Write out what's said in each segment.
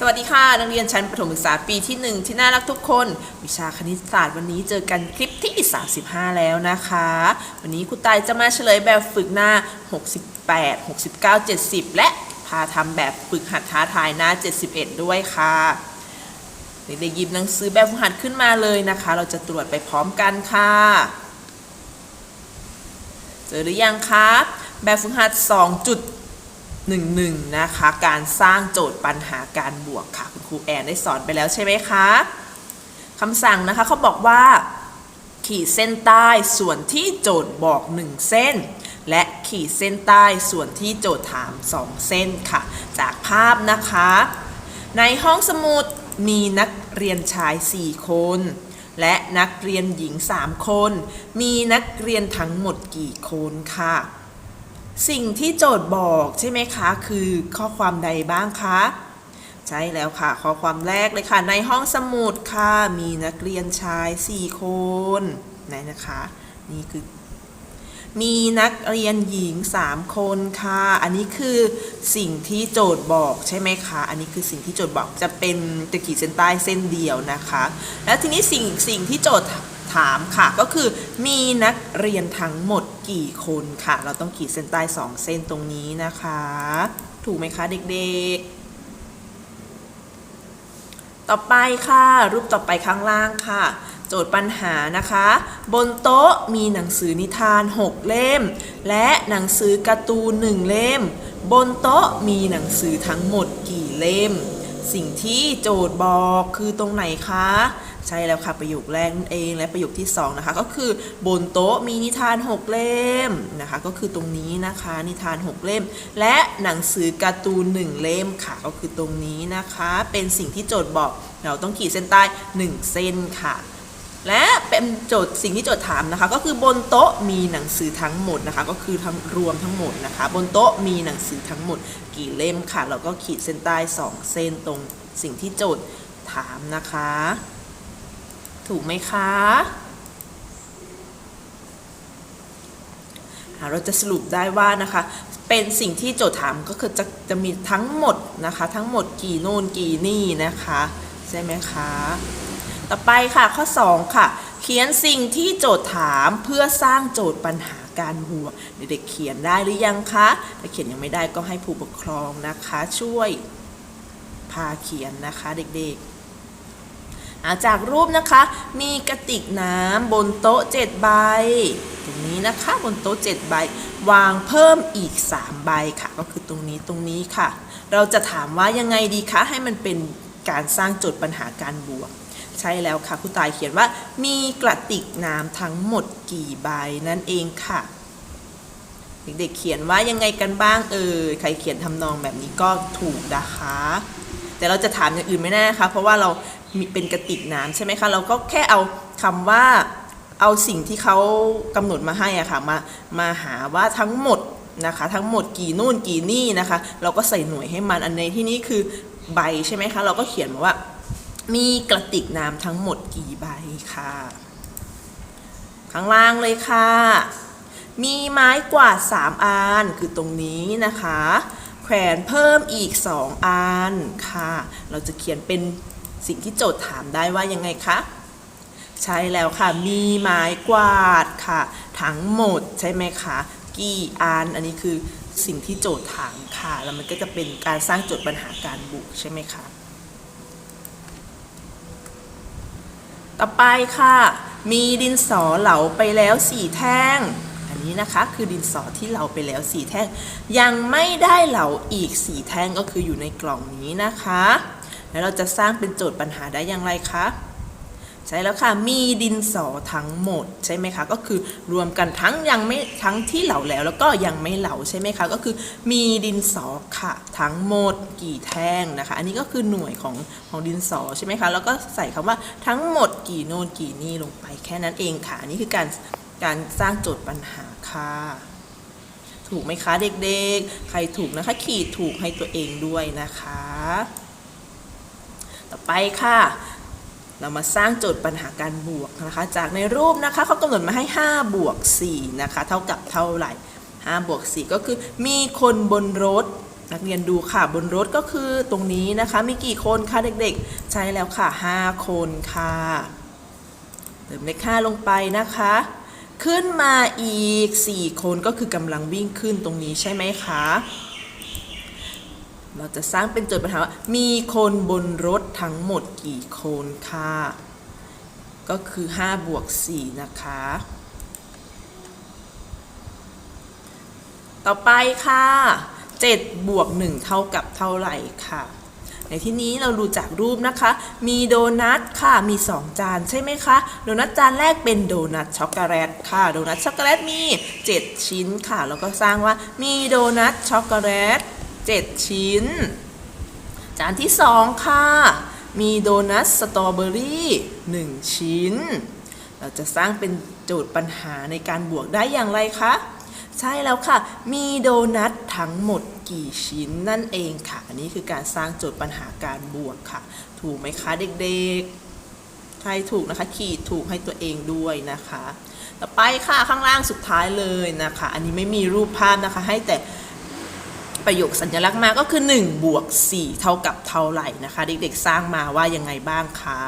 สวัสดีค่ะ นักเรียนชั้นประถมศึกษาปีที่ 1 ที่น่ารักทุกคน วิชาคณิตศาสตร์วันนี้เจอกันคลิปที่ 35 แล้วนะคะ วันนี้ครูตายจะมาเฉลยแบบฝึกหน้า 68 69 70 และพาทำแบบฝึกหัดท้าทายหน้า 71 ด้วยค่ะเด็กๆหยิบหนังสือแบบฝึกหัดขึ้นมาเลยนะคะ เราจะตรวจไปพร้อมกันค่ะ เจอหรือยังคะแบบฝึกหัด 2.11 นะคะ การสร้างโจทย์ปัญหาการบวกค่ะ คุณครูแอนได้สอนไปแล้วใช่ไหมคะคำสั่งนะคะเขาบอกว่า ขีดเส้นใต้ส่วนที่โจทย์บอก 1 เส้น และขีดเส้นใต้ส่วนที่โจทย์ถาม 2 เส้นค่ะ จากภาพนะคะ ในห้องสมุดมีนักเรียนชาย 4 คน และนักเรียนหญิง 3 คน มีนักเรียนทั้งหมดกี่คนค่ะ สิ่งที่โจทย์บอกใช่ไหมคะ คือข้อความใดบ้างคะ ใช่แล้วค่ะ ข้อความแรกเลยค่ะ ในห้องสมุดค่ะ มีนักเรียนชาย 4 คนไหนนะคะ นี่คือ มีนักเรียนหญิง 3 คนค่ะ อันนี้คือสิ่งที่โจทย์บอกใช่ไหมคะ อันนี้คือสิ่งที่โจทย์บอกจะเป็นตะขีดเส้นใต้เส้นเดียวนะคะ แล้วทีนี้สิ่งสิ่งที่โจทย์ ถามค่ะ ก็คือมีนักเรียนทั้งหมดกี่คนค่ะ เราต้องขีดเส้นใต้2เส้นตรงนี้นะคะ ถูกไหมคะเด็กๆต่อไปค่ะ รูปต่อไปข้างล่างค่ะ โจทย์ปัญหานะคะ บนโต๊ะมีหนังสือนิทาน 6 เล่ม และหนังสือการ์ตูน1เล่ม บนโต๊ะมีหนังสือทั้งหมดกี่เล่ม สิ่งที่โจทย์บอกคือตรงไหนคะ ใช่แล้วค่ะประโยคแรกนั่นเองและประโยคที่2นะคะก็คือบนโต๊ะมีนิทาน 6 เล่มนะคะก็คือตรงนี้นะคะนิทาน 6 เล่ม และหนังสือการ์ตูน1เล่มค่ะก็คือตรงนี้นะคะเป็นสิ่งที่โจทย์บอกเราต้องขีดเส้นใต้ 1 เส้นค่ะและเป็นโจทย์สิ่งที่โจทย์ถามนะคะ ก็คือบนโต๊ะมีหนังสือทั้งหมดนะคะ ก็คือทั้งรวมทั้งหมดนะคะ บนโต๊ะมีหนังสือทั้งหมด กี่เล่มค่ะ เราก็ขีดเส้นใต้ 2 เส้นตรงสิ่งที่โจทย์ถามนะคะ ถูกไหมคะเราจะสรุปได้ว่านะคะเป็นสิ่งที่โจทย์ถามก็คือจะจะมีทั้งหมดนะคะ ทั้งหมดกี่โน่นกี่นี่นะคะ ใช่ไหมคะ ต่อไปค่ะข้อ 2 ค่ะ เขียนสิ่งที่โจทย์ถามเพื่อสร้างโจทย์ปัญหาการบวกเด็กๆเขียนได้หรือยังคะถ้าเขียนยังไม่ได้ก็ให้ผู้ปกครองนะคะ ช่วยพาเขียนนะคะเด็กๆ จากรูปนะคะมีกระติกน้ำบนโต๊ะ7ใบตรงนี้นะคะบนโต๊ะ7ใบวางเพิ่มอีก 3 ใบค่ะก็คือตรงนี้ตรงนี้ค่ะ เราจะถามว่ายังไงดีคะให้มันเป็นการสร้างโจทย์ปัญหาการบวก ใช่แล้วค่ะคุณตายเขียนว่า มีกระติกน้ำทั้งหมดกี่ใบนั่นเองค่ะเด็กๆเขียนว่ายังไงกันบ้างเอ่ยใครเขียนทำนองแบบนี้ก็ถูกนะคะ แต่เราจะถามอย่างอื่นไม่แน่นะคะเพราะว่าเรา มีเป็นกระติกน้ำใช่ไหมคะเราก็แค่เอาคำว่าเอาสิ่งที่เขากำหนดมาให้อะค่ะมามาหาว่าทั้งหมดนะคะ ทั้งหมดกี่นู่นกี่นี่นะคะ เราก็ใส่หน่วยให้มันอันในที่นี้คือใบใช่ไหมคะเราก็เขียนมาว่า มีกระติกน้ำทั้งหมดกี่ใบค่ะ ข้างล่างเลยค่ะ มีไม้กวาด3อันคือตรงนี้นะคะ แขวนเพิ่มอีก 2อันค่ะ เราจะเขียนเป็น สิ่งที่โจทย์ถามได้ว่ายังไงคะใช่แล้วค่ะ มีไม้กวาดค่ะ ทั้งหมดใช่ไหมคะ กี่อัน อันนี้คือสิ่งที่โจทย์ถามค่ะ แล้วมันก็จะเป็นการสร้างโจทย์ปัญหาการบวกใช่ไหมคะ ต่อไปค่ะ มีดินสอเหลาไปแล้วสี่แท่ง อันนี้นะคะคือดินสอที่เหลาไปแล้วสี่แท่ง ยังไม่ได้เหลาอีกสี่แท่งก็คืออยู่ในกล่องนี้นะคะ แล้วเราจะสร้างเป็นโจทย์ปัญหาได้อย่างไรคะใช่แล้วค่ะ มีดินสอทั้งหมดใช่ไหมคะ ก็คือรวมกันทั้งยังไม่ทั้งที่เหลาแล้วแล้วก็ยังไม่เหลาใช่ไหมคะ ก็คือมีดินสอค่ะ ทั้งหมดกี่แท่งนะคะ อันนี้ก็คือหน่วยของของดินสอใช่ไหมคะ แล้วก็ใส่คำว่าทั้งหมดกี่โน่นกี่นี่ลงไปแค่นั้นเองค่ะ อันนี้คือการการสร้างโจทย์ปัญหาค่ะ ถูกไหมคะเด็กๆ ใครถูกนะคะ ขีดถูกให้ตัวเองด้วยนะคะ ต่อไปค่ะ เรามาสร้างโจทย์ปัญหาการบวกนะคะ จากในรูปนะคะเขากำหนดมาให้ 5 บวก 4 นะคะ เท่ากับเท่าไหร่ 5 บวก 4 ก็คือมีคนบนรถนักเรียนดูค่ะบนรถก็คือตรงนี้นะคะ มีกี่คนคะเด็กๆ ใช่แล้วค่ะ 5 คนค่ะเติมเลข5ลงไปนะคะ ขึ้นมาอีก 4 คนก็คือกำลังวิ่งขึ้นตรงนี้ใช่ไหมคะ เราจะสร้างเป็นโจทย์ปัญหาว่ามีคนบนรถทั้งหมดกี่คนค่ะก็คือ 5 บวก 4 นะคะ ต่อไปค่ะ 7 บวก 1 เท่ากับเท่าไหร่ค่ะ ในที่นี้เราดูจากรูปนะคะ มีโดนัทค่ะ มี 2 จานใช่ไหมคะ โดนัทจานแรกเป็นโดนัทช็อกโกแลตค่ะ โดนัทช็อกโกแลตมี 7 ชิ้นค่ะ แล้วก็สร้างว่ามีโดนัทช็อกโกแลต 7 ชิ้น จานที่ 2 ค่ะ มีโดนัทสตรอเบอรี่1ชิ้น เราจะสร้างเป็นโจทย์ปัญหาในการบวกได้อย่างไรคะ ใช่แล้วค่ะ มีโดนัททั้งหมดกี่ชิ้นนั่นเองค่ะ อันนี้คือการสร้างโจทย์ปัญหาการบวกค่ะ ถูกไหมคะเด็กๆใช่ถูกนะคะ ขีดถูกให้ตัวเองด้วยนะคะ ต่อไปค่ะข้างล่างสุดท้ายเลยนะคะ อันนี้ไม่มีรูปภาพนะคะ ให้แต่ ประโยคสัญลักษณ์มาก็คือ1บวก4เท่ากับเท่าไหร่นะคะ เด็กๆสร้างมาว่ายังไงบ้างคะ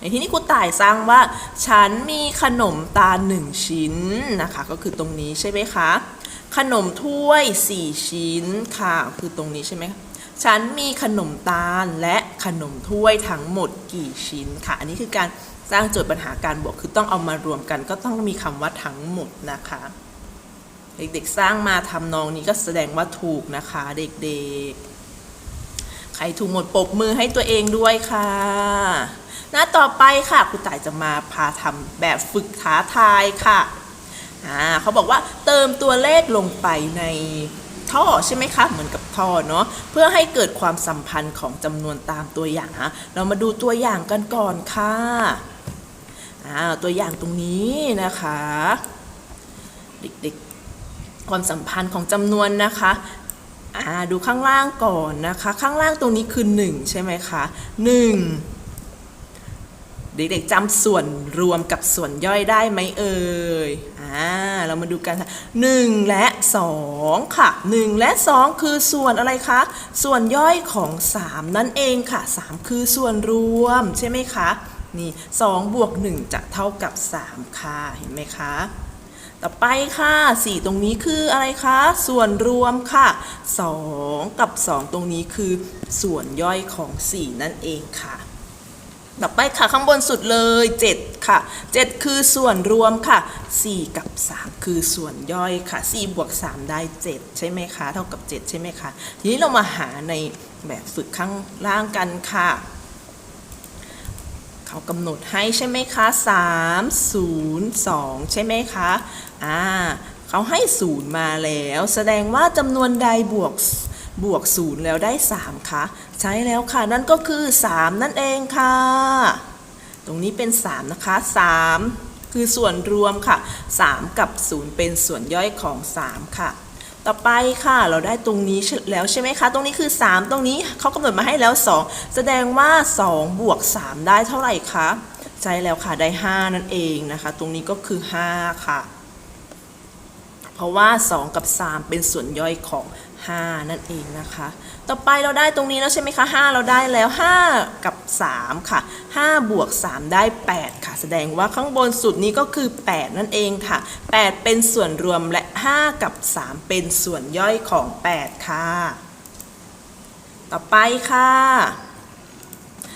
ในที่นี้ครูต่ายสร้างว่า ฉันมีขนมตาล1ชิ้นนะคะ ก็คือตรงนี้ใช่ไหมคะ ขนมถ้วย 4 ชิ้นค่ะ คือตรงนี้ใช่ไหมฉันมีขนมตาลและขนมถ้วยทั้งหมดกี่ชิ้นค่ะ อันนี้คือการสร้างโจทย์ปัญหาการบวกคือต้องเอามารวมกัน ก็ต้องมีคำว่าทั้งหมดนะคะ เด็กๆสร้างมาทำนองนี้ก็แสดงว่าถูกนะคะเด็กๆ ใครถูกหมดปบมือให้ตัวเองด้วยค่ะ หน้าต่อไปค่ะครูต่ายจะมาพาทำแบบฝึกท้าทายค่ะอ่าเขาบอกว่าเติมตัวเลขลงไปในท่อใช่ไหมคะเหมือนกับท่อเนาะเพื่อให้เกิดความสัมพันธ์ของจำนวนตามตัวอย่างฮะเรามาดูตัวอย่างกันก่อนค่ะอ่าตัวอย่างตรงนี้นะคะ เด็กๆ ความสัมพันธ์ของจำนวนนะคะดูข้างล่างก่อนนะคะ ข้างล่างตรงนี้คือ 1 ใช่ไหมคะ1เด็กๆจำส่วนรวมกับส่วนย่อยได้ไหมเอ่ยอ่าเรามาดูกันค่ะ1และ 2 ค่ะ 1 และ 2 คือส่วนอะไรคะ ส่วนย่อยของ 3 นั่นเองค่ะ 3 คือส่วนรวมใช่ไหมคะนี่2บวก1จะเท่ากับ 3 ค่ะ เห็นไหมคะ ต่อไปค่ะ 4 ตรงนี้คืออะไรคะ ส่วนรวมค่ะ 2 กับ 2 ตรงนี้คือส่วนย่อยของ 4 นั่นเองค่ะ ต่อไปค่ะข้างบนสุดเลย 7 ค่ะ 7 คือส่วนรวมค่ะ 4 กับ 3 คือส่วนย่อยค่ะ 4 บวก 3 ได้ 7 ใช่ไหมคะ เท่ากับ 7 ใช่ไหมคะ ทีนี้เรามาหาในแบบฝึกข้างล่างกันค่ะ เขากำหนดให้ใช่ไหมคะ 3 0 2 ใช่ไหมคะ อ่าเขาให้ 0 มาแล้ว แสดงว่าจำนวนใดบวกบวก 0 แล้วได้ 3คะใช้แล้วค่ะ นั่นก็คือ 3 นั่นเองค่ะ ตรงนี้เป็น 3 นะคะ 3 คือส่วนรวมค่ะ 3 กับ 0 เป็นส่วนย่อยของ 3 ค่ะ ต่อไปค่ะเราได้ตรงนี้แล้วใช่ไหมคะ ตรงนี้คือ 3 ตรงนี้เขากำหนดมาให้แล้ว 2 แสดงว่า 2 บวก 3 ได้เท่าไหร่คะใช่แล้วค่ะได้ 5 นั่นเองนะคะ ตรงนี้ก็คือ 5 ค่ะ เพราะว่า 2 กับ 3 เป็นส่วนย่อยของ 5 นั่นเองนะคะ ต่อไปเราได้ตรงนี้แล้วใช่ไหมคะ 5 เราได้แล้ว 5 กับ 3 ค่ะ 5 บวก 3 ได้ 8 ค่ะ แสดงว่าข้างบนสุดนี้ก็คือ 8 นั่นเองค่ะ 8 เป็นส่วนรวมและ 5 กับ 3 เป็นส่วนย่อยของ 8 ค่ะ ต่อไปค่ะ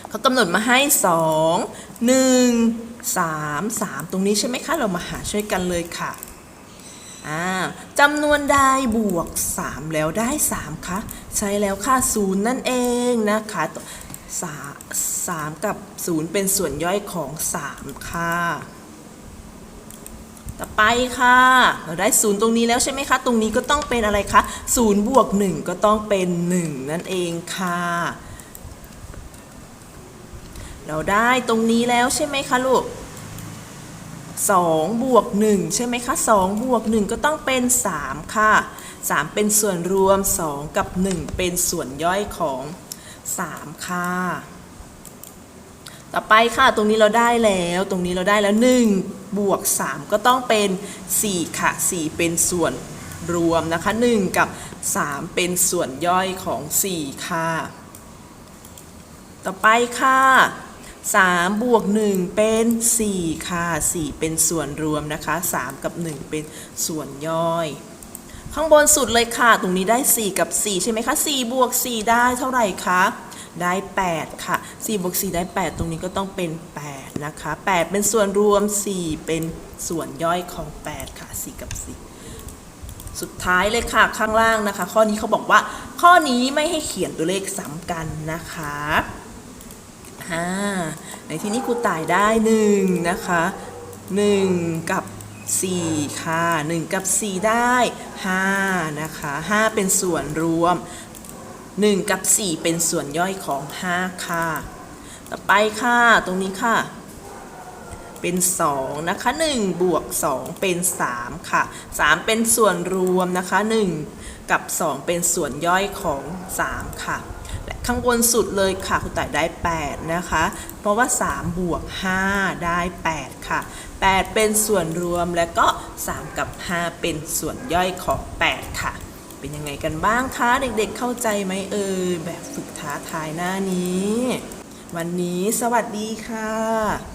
เขากำหนดมาให้ 2 1 3 3 ตรงนี้ใช่ไหมคะ เรามาหาช่วยกันเลยค่ะ จำนวนใดบวก 3 แล้วได้ 3คะใช่แล้วค่ะ0นั่นเองนะคะสา3กับ 0 เป็นส่วนย่อยของ 3 ค่ะ ต่อไปค่ะ เราได้ 0 ตรงนี้แล้วใช่ไหมคะ ตรงนี้ก็ต้องเป็นอะไรคะ0บวก 1 ก็ต้องเป็น 1 นั่นเองค่ะ เราได้ตรงนี้แล้วใช่ไหมคะลูก 2บวก1ใช่ไหมคะ2บวก1ก็ต้องเป็น 3 ค่ะ 3 เป็นส่วนรวม 2 กับ 1 เป็นส่วนย่อยของ 3 ค่ะ ต่อไปค่ะตรงนี้เราได้แล้วตรงนี้เราได้แล้ว 1 บวก 3 ก็ต้องเป็น 4 ค่ะ 4 เป็นส่วนรวมนะคะ 1 กับ 3 เป็นส่วนย่อยของ 4 ค่ะ ต่อไปค่ะ 3 บวก 1 เป็น 4 ค่ะ 4 เป็นส่วนรวมนะคะ 3 กับ 1 เป็นส่วนย่อย ข้างบนสุดเลยค่ะ ตรงนี้ได้ 4 กับ 4 ใช่ไหมคะ 4 บวก 4 ได้เท่าไหร่คะ ได้ 8 ค่ะ 4 บวก 4 ได้ 8 ตรงนี้ก็ต้องเป็น 8 นะคะ 8 เป็นส่วนรวม 4 เป็นส่วนย่อยของ 8 ค่ะ 4 กับ 4สุดท้ายเลยค่ะข้างล่างนะคะ ข้อนี้เขาบอกว่าข้อนี้ไม่ให้เขียนตัวเลขซ้ำกันนะคะ อ่าในที่นี้ครูต่ายได้1นะคะ1 กับ 4 ค่ะ 1 กับ 4 ได้ 5 นะคะ 5 เป็นส่วนรวม 1 กับ 4 เป็นส่วนย่อยของ 5 ค่ะ ต่อไปค่ะ ตรงนี้ค่ะ เป็น 2 นะคะ 1 บวก 2 เป็น 3 ค่ะ 3 เป็นส่วนรวมนะคะ 1 กับ 2 เป็นส่วนย่อยของ 3 ค่ะและ ข้างบนสุดเลยค่ะคุณต่ายได้ 8 นะคะ เพราะว่า 3 บวก 5 ได้ 8 ค่ะ 8 เป็นส่วนรวมและก็ 3 กับ 5 เป็นส่วนย่อยของ 8 ค่ะ เป็นยังไงกันบ้างคะเด็กๆเข้าใจไหมเอ่ยแบบฝึกท้าทายหน้านี้ วันนี้สวัสดีค่ะ